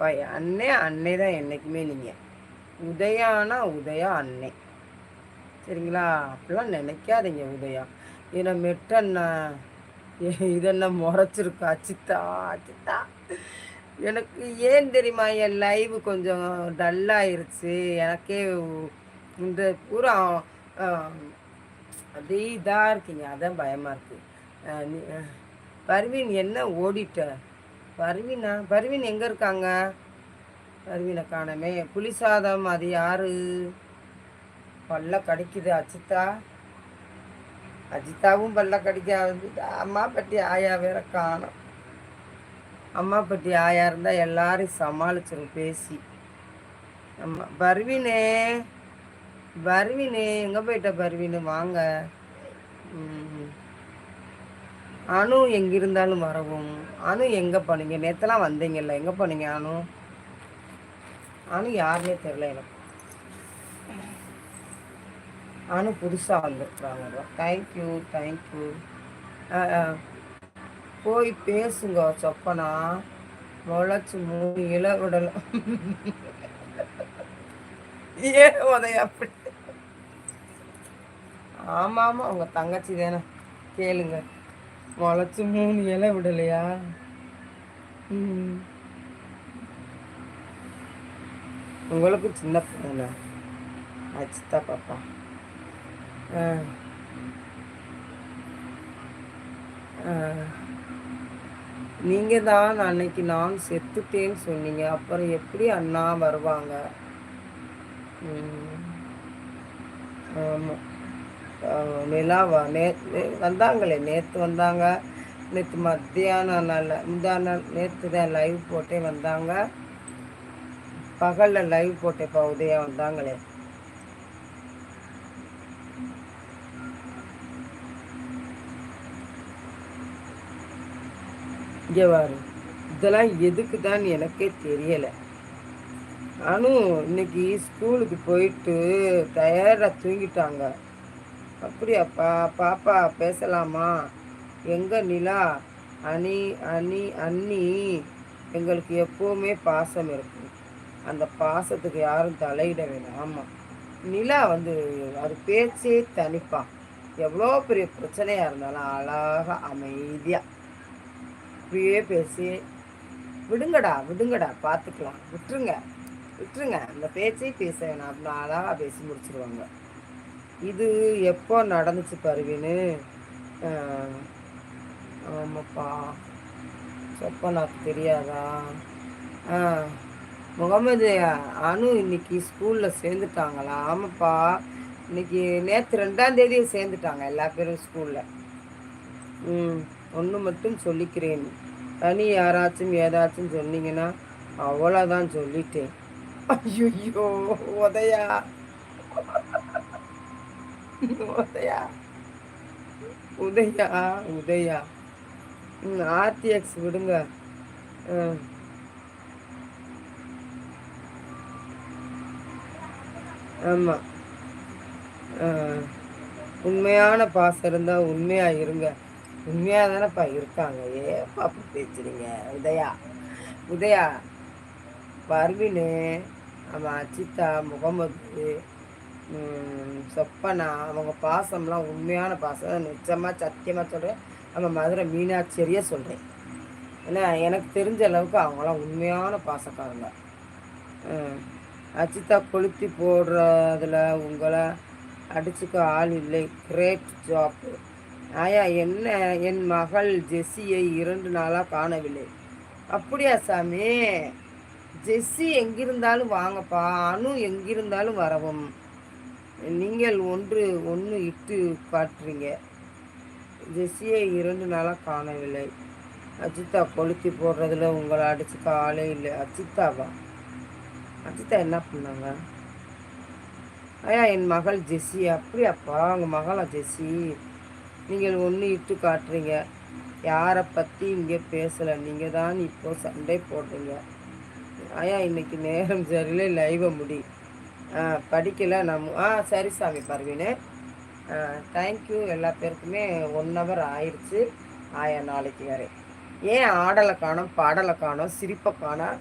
அப்பா அன்னை தான் என்றைக்குமே நீங்கள் உதயானா உதயா அன்னை சரிங்களா? அப்படிலாம் நினைக்காதீங்க உதயா. ஏன்னா மெட்டண்ணா இதென்ன முறைச்சிருக்கா? அச்சித்தா அச்சித்தா எனக்கு ஏன் தெரியுமா என் லைவ் கொஞ்சம் டல்லாயிருச்சு எனக்கே இந்த பூரா அப்படியே இதாக இருக்கீங்க. அதான் பயமாக இருக்குது பர்வீன் என்ன ஓடிட்ட? பர்வீனா பர்வீன் எங்கே இருக்காங்க? பர்வீனை காணமே. புளி சாதம் அது யாரு? பல்ல கடிக்குது அஜித்தா. அஜித்தாவும் பல்ல கடிக்க அம்மா பட்டி ஆயா வேற காணும். அம்மா பட்டி ஆயா இருந்தால் எல்லாரையும் சமாளிச்சிரும் பேசி. ஆமாம் பர்வீனே பர்வீனு எங்கே போயிட்ட பர்வீனு? வாங்க. அணு எங்கே இருந்தாலும் வரவும். அணு எங்கே போனீங்க? நேற்றுலாம் வந்தீங்கல்ல. எங்கே போனீங்க அணு அணு யாருன்னே தெரில எனக்கு. அணு புதுசாக வந்துருக்குறாங்க தேங்க்யூ தேங்க்யூ போய் பேசுங்க சொப்பனா. முளைச்சி மூணு இல விடலாம் ஏன் உதய அப்படி. ஆமாம் ஆமாம் உங்கள் தங்கச்சி தானே. கேளுங்க. முளைச்சி மூணு இலை விடலையா? உங்களுக்கு சின்ன பையனா? அச்சித்தா பாப்பா. நீங்கள் தான் அன்னைக்கு நான் செத்துட்டேன்னு சொன்னீங்க. அப்புறம் எப்படி அண்ணா வருவாங்க? ஆமாம் நிலாவா நே வந்தாங்களே நேற்று வந்தாங்க. நேற்று மத்தியானம் நல்ல முந்தா நாள் நேற்று தான் லைவ் போட்டே வந்தாங்க. பகலில் லைவ் போட்டேப்பா பகுதியாக வந்தாங்களே. இங்கே வாரு இதெல்லாம் எதுக்கு தான் எனக்கே தெரியலை. ஆனும் இன்னைக்கு ஸ்கூலுக்கு போயிட்டு டயர்டாக தூங்கிட்டாங்க. அப்படியாப்பா பாப்பா பேசலாமா? எங்கள் நிலா? அணி அணி அண்ணி எங்களுக்கு எப்போவுமே பாசம் இருக்கும். அந்த பாசத்துக்கு யாரும் தலையிட வேணும். ஆமாம் நிலா வந்து அது பேச்சே தனிப்பான் எவ்வளோ பெரிய பிரச்சனையாக இருந்தாலும் அழகாக அமைதியாக இப்படியே பேசி விடுங்கடா விடுங்கடா பார்த்துக்கலாம் விட்டுருங்க. விட்டுருங்க. அந்த பேச்சே பேச வேணாம். அப்படின்னு அழகாக பேசி முடிச்சிருவாங்க. இது எப்போ நடந்துச்சு பருவின்னு? ஆமாப்பா. சொப்பனாக்கு தெரியாதா? ஆ முகமது அனு இன்னைக்கு ஸ்கூலில் சேர்ந்துட்டாங்களா? ஆமாப்பா. இன்னைக்கு நேற்று ரெண்டாம் தேதியை சேர்ந்துட்டாங்க எல்லா பேரும் ஸ்கூலில். ம் ஒன்று மட்டும் சொல்லிக்கிறேன். தனி யாராச்சும் ஏதாச்சும் சொன்னீங்கன்னா அவ்வளோதான் சொல்லிட்டேன். ஐயோ உதயா. உதயா. உதயா உதயா. ம் ஆர்டிஎக்ஸ் விடுங்க. ஆமாம் உண்மையான பாசம் இருந்தால் உண்மையாக இருங்க. உண்மையாக தானேப்பா இருக்காங்க. ஏப்பா அப்படி பேசுறீங்க? உதயா. உதயா. பர்வினு ஆமாம் அச்சிதா முகமது சொப்பனா அவங்க பாசம்லாம் உண்மையான பாசம். நிச்சயமாக சத்தியமாக சொல்கிறேன் நம்ம மதுரை மீனாட்சியரியே சொல்கிறேன் ஏன்னா எனக்கு தெரிஞ்ச அளவுக்கு அவங்களாம் உண்மையான பாசக்காரங்க. அச்சிதா கொளுத்தி போடுறதுல உங்களை அடிச்சுக்க ஆள் இல்லை. கிரேட் ஜாப்பு ஆயா என்ன என் மகள் ஜெஸ்ஸியை இரண்டு நாளாக காணவில்லை. அப்படியா சாமி? ஜெஸ்ஸி எங்கிருந்தாலும் வாங்கப்பா. அணு எங்கிருந்தாலும் வரவும். நீங்கள் ஒன்று ஒன்று இட்டு காட்டுறீங்க. ஜெஸ்ஸியை இரண்டு நாளாக காணவில்லை. அஜிதா கொளுத்தி போடுறதுல உங்களை அடிச்சுக்க ஆளே இல்லை. அஜிதாவா அஜித்தா என்ன பண்ணாங்க? ஐயா என் மகள் ஜெஸ்ஸி. அப்படியாப்பா உங்கள் மகளா ஜெஸ்ஸி? நீங்கள் ஒன்று இட்டு காட்டுறீங்க. யாரை பற்றி இங்கே பேசலை? நீங்கள் தான் இப்போ சண்டை போடுறீங்க. ஐயா இன்னைக்கு நேரம் சரியில்லை. லைவை முடி. படிக்கலை. நம்ம ஆ சரி சாமி பர்வீனு. தேங்க்யூ எல்லா பேருக்குமே ஒன் ஹவர் ஆயிடுச்சு ஆயா நாளைக்கு வரை. ஏன் ஆடலை காணும் பாடலை காணும் சிரிப்பை காணும்?